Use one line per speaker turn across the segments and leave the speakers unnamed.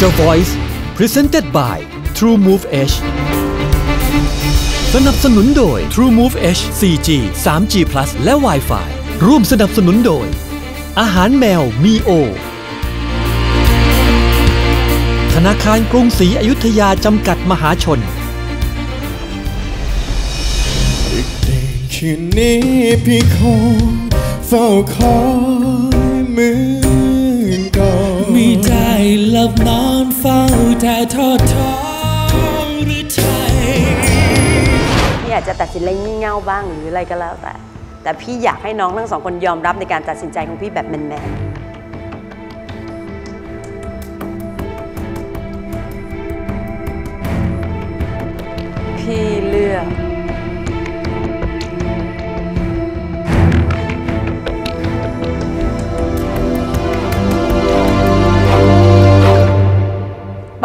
The Voice Presented by True Move Edge สนับสนุนโดย True Move Edge 4G 3G Plus และ Wi-Fi ร่วมสนับสนุนโดย อาหารแมวมีโอ ธนาคารกรุงศรีอยุธยาจำกัดมหาชน
คืนนี้พี่คง เฝ้าคอยเหมือนก่อน
มีใจหลับนอนเฝ้าแต่ทอดท้องหรือไทย
พี่อาจจะตัดสินอะไรงี่เง่าบ้างหรืออะไรก็แล้วแต่ แต่พี่อยากให้น้องทั้งสองคนยอมรับในการตัดสินใจของพี่แบบแมนๆพี่เลือก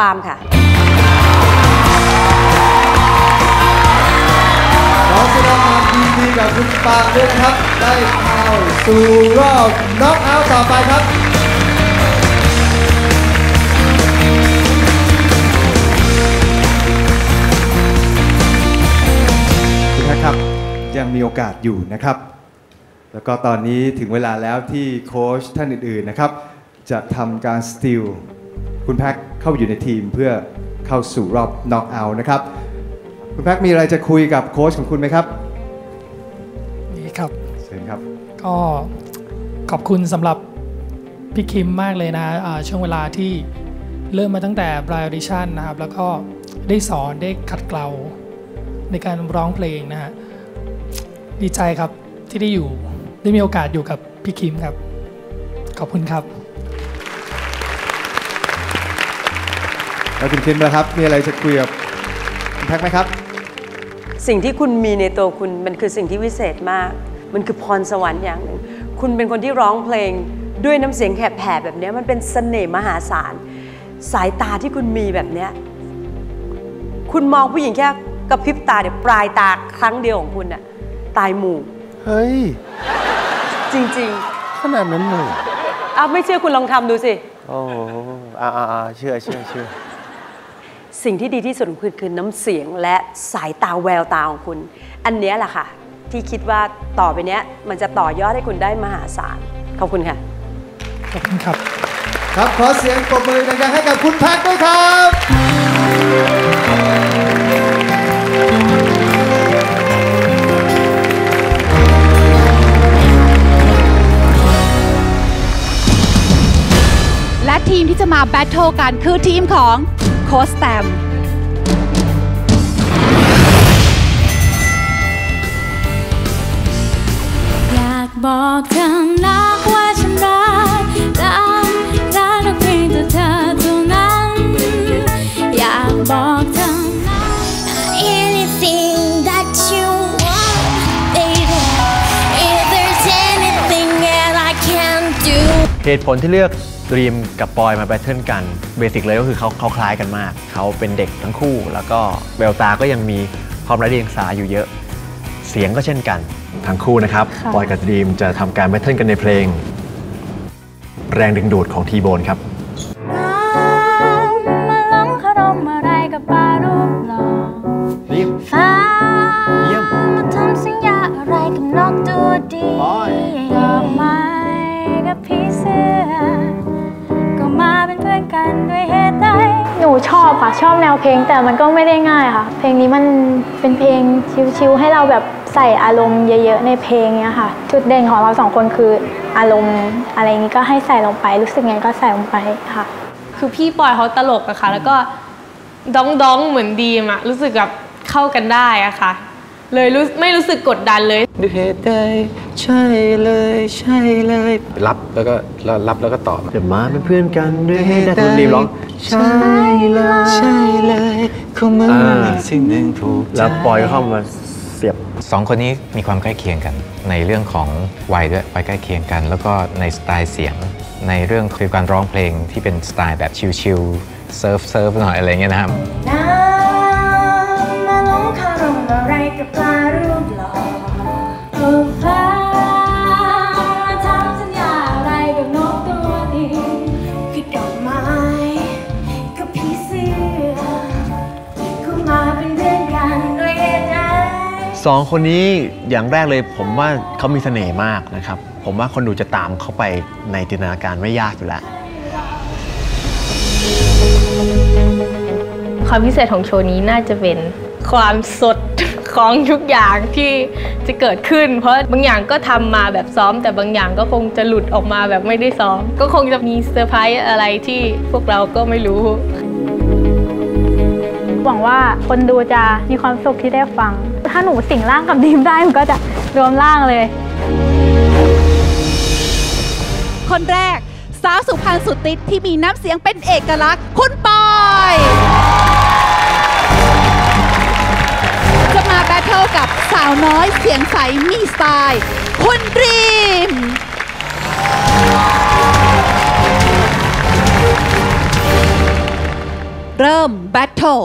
าล์มค่ะ
ขอแสดงความยินดีกับคุณปามด้วยนะครับ ได้เข้าสู่รอบน็อกเอาท์ต่อไปครับคุณแท็กครับยังมีโอกาสอยู่นะครับ แล้วก็ตอนนี้ถึงเวลาแล้วที่โค้ชท่านอื่นๆนะครับ จะทำการสติล คุณแพ็คเข้าไปอยู่ในทีมเพื่อเข้าสู่รอบน็อกเอาท์นะครับ คุณแพ็คมีอะไรจะคุยกับโค้ชของคุณไหมครับ
นี่ครับ
เชิญครับ
ก็ขอบคุณสำหรับพี่คิมมากเลยนะอ่าช่วงเวลาที่เริ่มมาตั้งแต่ปลายออดิชั่นนะครับ แล้วก็ได้สอนได้ขัดเกลาในการร้องเพลงนะฮะดีใจครับที่ได้อยู่ได้มีโอกาสอยู่กับพี่คิมครับ ขอบคุณครับ
แล้วคุณคิมนะครับ มีอะไรจะคุยกับคุณแพ็คไหมครับ
สิ่งที่คุณมีในตัวคุณมันคือสิ่งที่วิเศษมาก มันคือพรสวรรค์อย่างหนึ่ง คุณเป็นคนที่ร้องเพลงด้วยน้ำเสียงแหบๆแบบเนี้ยมันเป็นเสน่ห์มหาศาล สายตาที่คุณมีแบบเนี้ยคุณมองผู้หญิงแค่กระพริบตาเดี๋ยวปลายตาครั้งเดียวของคุณน่ะตายหมู่
เฮ้ย
จริง
ขนาดนั้นเลย
ๆอ้าวไม่เชื่อคุณลองทำดูสิ
โอ้โหอ่าอ่าอ่าเชื่อเชื่อเชื่อ
สิ่งที่ดีที่สุดของคุณคือน้ำเสียงและสายตาแววตาของคุณ อันเนี้ยแหละค่ะ ที่คิดว่าต่อไปเนี้ยมันจะต่อยอดให้คุณได้มหาศาล ขอบคุณค่ะ
ขอบคุณครับ
ครับขอเสียงปรบมือดังๆให้กับคุณแพ็คด้วยครับ
และทีมที่จะมาแบทเทิลกันคือทีมของ โคสแตม
อยากบอกเธอนักว่าฉันรักรักรักเพียงแต่เธอเท่านั้น อยากบอกเธอ Anything that you want baby If there's anything that I can do
เหตุผลที่เลือก ดรีมกับปอยมาแบทเทิลกันเบสิกเลยก็คือเขาเขาคล้ายกันมาก เขาเป็นเด็กทั้งคู่ แล้วก็แววตาก็ยังมีความไร้เดียงสาอยู่เยอะ เสียงก็เช่นกัน ทั้งคู่นะครับปอยกับดรีมจะทำการแบทเทิลกันในเพลง แรงดึงดูดของทีโบนครับ
ชอบแนวเพลงแต่มันก็ไม่ได้ง่ายค่ะ เพลงนี้มันเป็นเพลงชิวๆให้เราแบบใส่อารมณ์เยอะๆในเพลงเนี้ยค่ะ จุดเด่นของเราสองคนคืออารมณ์อะไรนี้ก็ให้ใส่ลงไป รู้สึกไงก็ใส่ลงไปค่ะ
คือพี่ปอยเขาตลกอะค่ะ แล้วก็ดองดองๆเหมือนดีมอะรู้สึกแบบเข้ากันได้อะค่ะ เลยรู้ไม่รู้สึกกดดันเลย
ด้วยเหตุใดใช่เลยใช่เลยรับแล้วก็แล้วรับแล้วก็ตอบ
จะมาเป็นเพื่อนกันด้วยให้ได้คุณดีมร้อง
ใช่เลยใช่เลยเขาเหมือน
อ่า
สิ่งหนึ่งถูกใจ
แล้วปอยก็เข้ามาเสียบ
สองคนนี้มีความใกล้เคียงกัน ในเรื่องของวัยด้วยวัยใกล้เคียงกัน แล้วก็ในสไตล์เสียง ในเรื่องคือการร้องเพลงที่เป็นสไตล์แบบชิลๆเซิร์ฟเซิร์ฟหน่อยอะไรเงี้ยนะครับ
กับปลารูปหล่อสอ
สองคนนี้อย่างแรกเลยผมว่าเขามีเสน่ห์มากนะครับ ผมว่าคนดูจะตามเขาไปในจินตนาการไม่ยากอยู่แล้ว
ความพิเศษของโชว์นี้น่าจะเป็นความสด ของทุกอย่างที่จะเกิดขึ้น เพราะบางอย่างก็ทำมาแบบซ้อม แต่บางอย่างก็คงจะหลุดออกมาแบบไม่ได้ซ้อม ก็คงจะมีเซอร์ไพรส์อะไรที่พวกเราก็ไม่รู้
หวังว่าคนดูจะมีความสุขที่ได้ฟัง ถ้าหนูสิงร่างกับดีมได้มันก็จะรวมร่างเลย
คนแรก สาวสุพรรณสุดติดที่มีน้ำเสียงเป็นเอกลักษณ์ คุณปอย เทิลกับสาวน้อยเสียงใสมีสไตล์ คุณรีม เริ่มแบทเทิ
ล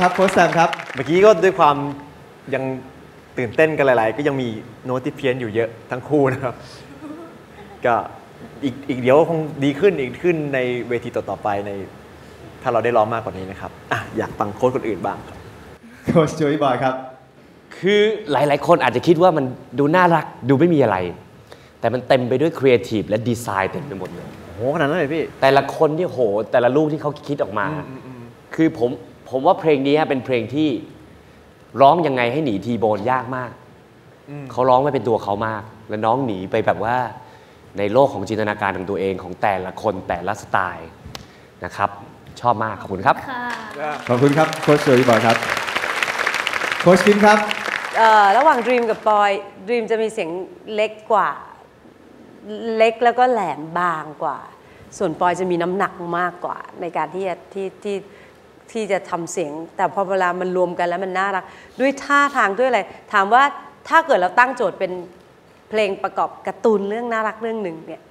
ครับโค้ชแซมครับ
เมื่อกี้ก็ด้วยความยังตื่นเต้นกันหลาย ๆ ก็ยังมีโน้ตที่เพี้ยนอยู่เยอะทั้งคู่นะครับก็อีกอีกเดี๋ยวคงดีขึ้นอีกขึ้นในเวทีต่อ ๆ ไปใน ถ้าเราได้ร้องมากกว่านี้นะครับอะอยากฟังโค้ชคนอื่นบ้างครับ
โค้ชโจยบอยครับ
คือหลาย ๆ คนอาจจะคิดว่ามันดูน่ารักดูไม่มีอะไร แต่มันเต็มไปด้วยครีเอทีฟและดีไซน์เต็มไปหมดเลย
โหขนาดนั้นเลยพี่
แต่ละคนที่โห แต่ละลูกที่เขาคิดออกมา คือผม ผมว่าเพลงนี้เป็นเพลงที่ร้องยังไงให้หนีทีโบนยากมาก เขาร้องไม่เป็นตัวเขามาก และน้องหนีไปแบบว่าในโลกของจินตนาการของตัวเองของแต่ละคนแต่ละสไตล์นะครับ ชอบมาก ขอบคุณครับ
ขอบคุณครับ โค้ชโจยบอยครับ โค้ชคิมครับ
เอ่อระหว่างดรีมกับปอยดรีมจะมีเสียงเล็กกว่า เล็กแล้วก็แหลมบางกว่า ส่วนปอยจะมีน้ำหนักมากกว่า ในการที่จะที่ที่ ที่จะทำเสียง แต่พอเวลามันรวมกันแล้วมันน่ารัก ด้วยท่าทางด้วยอะไร ถามว่าถ้าเกิดเราตั้งโจทย์เป็นเพลงประกอบการ์ตูนเรื่องน่ารักเรื่องหนึ่งเนี่ย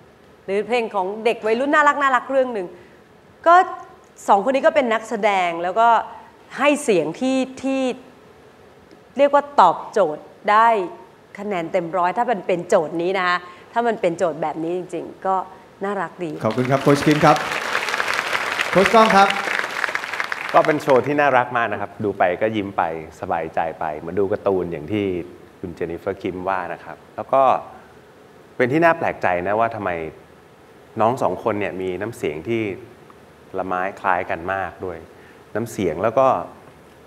หรือเพลงของเด็กวัยรุ่นน่ารักน่ารักเรื่องหนึ่งก็สองคนนี้ก็เป็นนักแสดงแล้วก็ให้เสียงที่ที่เรียกว่าตอบโจทย์ได้คะแนนเต็มร้อยถ้ามันเป็นโจทย์นี้นะคะถ้ามันเป็นโจทย์แบบนี้จริง ๆ ก็น่ารักดี
ขอบคุณครับโค้ชคิมครับโค้ชก้องครับ
ก็เป็นโชว์ที่น่ารักมากนะครับ ดูไปก็ยิ้มไปสบายใจไป เหมือนดูการ์ตูนอย่างที่คุณเจนนิเฟอร์คิมว่านะครับ แล้วก็เป็นที่น่าแปลกใจนะว่าทำไมน้องสองคนเนี่ยมีน้ำเสียงที่ละไม้คล้ายกันมากด้วย น้ำเสียงแล้วก็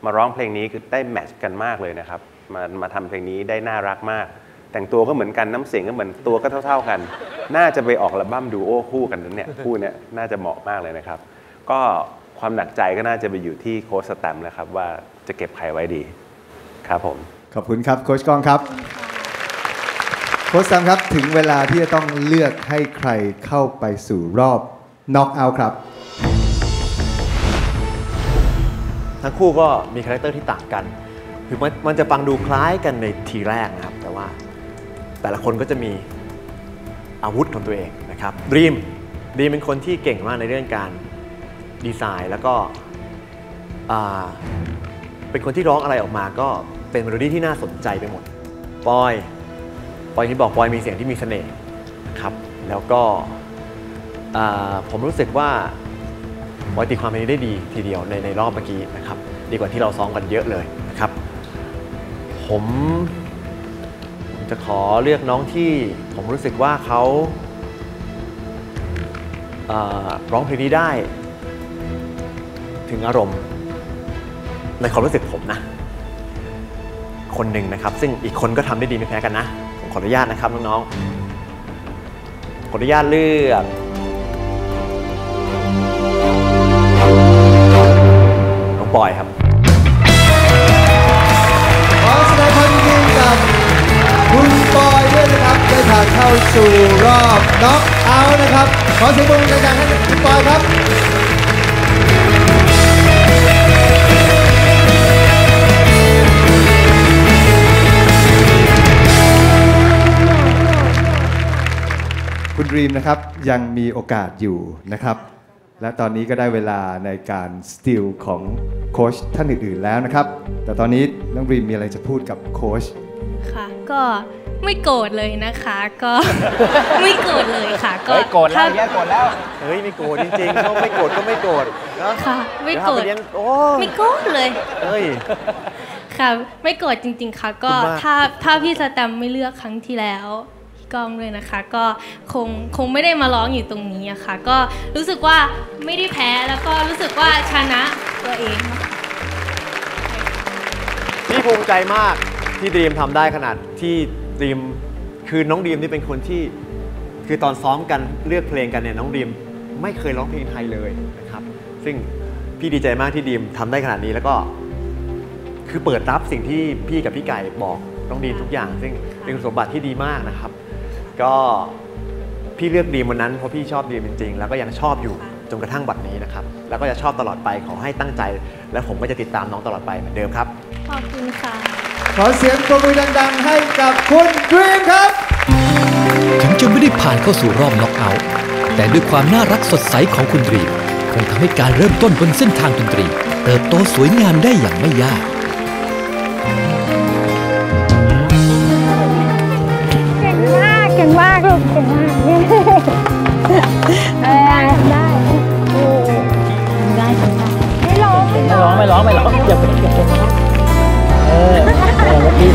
มาร้องเพลงนี้คือได้แมทช์กันมากเลยนะครับ มามาทำเพลงนี้ได้น่ารักมาก แต่งตัวก็เหมือนกันน้ำเสียงก็เหมือนตัวก็เท่า ๆกัน น่าจะไปออกอัลบั้มดูโอคู่กันนั้นเนี่ยคู่เนี้ยน่าจะเหมาะมากเลยนะครับ ก็ ความหนักใจก็น่าจะไปอยู่ที่โค้ชสแตมป์นะครับว่าจะเก็บใครไว้ดีครับผม
ขอบคุณครับโค้ชก้องครับ โค้ชซัมครับถึงเวลาที่จะต้องเลือกให้ใครเข้าไปสู่รอบน็อกเอาท์ครับ
ทั้งคู่ก็มีคาแรคเตอร์ที่ต่างกันคือมันมันจะฟังดูคล้ายกันในทีแรกนะครับ แต่ว่าแต่ละคนก็จะมีอาวุธของตัวเองนะครับดีมดีมเป็นคนที่เก่งมากในเรื่องการ ดีไซน์ แล้วก็เป็นคนที่ร้องอะไรออกมาก็เป็นเมโลดี้ที่น่าสนใจไปหมดปอยปอยที่บอกปอยมีเสียงที่มีเสน่ห์นะครับ แล้วก็ผมรู้สึกว่าปอยตีความเพลงนี้ได้ดีทีเดียวในในรอบเมื่อกี้นะครับ ดีกว่าที่เราซ้อมกันเยอะเลยนะครับ ผมผมจะขอเลือกน้องที่ผมรู้สึกว่าเขาร้องเพลงนี้ได้ ถึงอารมณ์ ในความรู้สึกผมนะ คนหนึ่งนะครับ ซึ่งอีกคนก็ทำได้ดีไม่แพ้กันนะ ผมขออนุญาตนะครับน้องๆขออนุญาตเลือกน้องปอยครับ
ขอแสดงความยินดีกับคุณปอยด้วยนะครับได้ผ่านเข้าสู่รอบน็อกเอาท์นะครับ ขอเสียงปรบมือดังๆให้คุณปอยครับ คุณดรีมนะครับยังมีโอกาสอยู่นะครับ และตอนนี้ก็ได้เวลาในการสติลของโค้ชท่านอื่นๆแล้วนะครับ แต่ตอนนี้น้องดรีมมีอะไรจะพูดกับโค้ช
ค่ะก็ไม่โกรธเลยนะคะ ก็ ไม่โกรธเลยค่ะ ก็
เฮ้ยโกรธแล้ว
ถ้า
แย่โกรธแล้วเฮ้ยไม่โกรธจริงๆเขาไม่โกรธก็ไม่โกรธเนอะ
ค่ะ ไม่โกรธ
เดี๋ยวพาปเลี้ยงโอ้
ไม่โกรธเลย
เฮ้ย
ค่ะ ไม่โกรธจริง ๆ ค่ะ ก็
ขอบคุณมาก
ถ้าถ้าพี่สแตมป์ไม่เลือกครั้งที่แล้ว พี่ก้องเลยนะคะ ก็คงคงไม่ได้มาร้องอยู่ตรงนี้อะค่ะ ก็รู้สึกว่าไม่ได้แพ้แล้วก็รู้สึกว่าชนะตัวเอง
พี่ภูมิใจมากที่ดีมทำได้ขนาดที่ดีมคือน้องดีมนี่เป็นคนที่คือตอนซ้อมกันเลือกเพลงกันเนี่ยน้องดีมไม่เคยร้องเพลงไทยเลยนะครับ ซึ่งพี่ดีใจมากที่ดีมทำได้ขนาดนี้แล้วก็ คือเปิดรับสิ่งที่พี่กับพี่ไก่บอกน้องดีมทุกอย่าง ซึ่งเป็นคุณสมบัติที่ดีมากนะครับ ก็พี่เลือกดีมวันนั้นเพราะพี่ชอบดีมจริงๆ แล้วก็ยังชอบอยู่จนกระทั่งบัดนี้นะครับ แล้วก็จะชอบตลอดไปขอให้ตั้งใจ และผมก็จะติดตามน้องตลอดไปเหมือนเดิมครับ
ขอบคุณค่ะ
ขอเสียงปรบมือดังๆ ให้กับคุณดรีมครับ
ถึงจะไม่ได้ผ่านเข้าสู่รอบน็อกเอาท์แต่ด้วยความน่ารักสดใสของคุณดรีมคงทำให้การเริ่มต้นบนเส้นทางดนตรี เติบโตสวยงามได้อย่างไม่ยา
ก ลูกเก่งมากเออได้ได้ไม่ร้องไม่ร้อง
ไม่ร้องไม่ร้องอย่าเป็นอย่าเป็นเอออย่างเมื่อกี้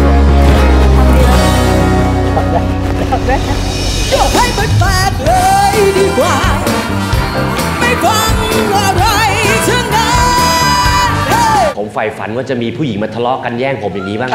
ก็ให้มันแปลกเลยดีกว่า ไม่ฟังอะไรทั้งนั้น
ผมใฝ่ฝันว่าจะมีผู้หญิงมาทะเลาะกันแย่งผมอย่างนี้บ้าง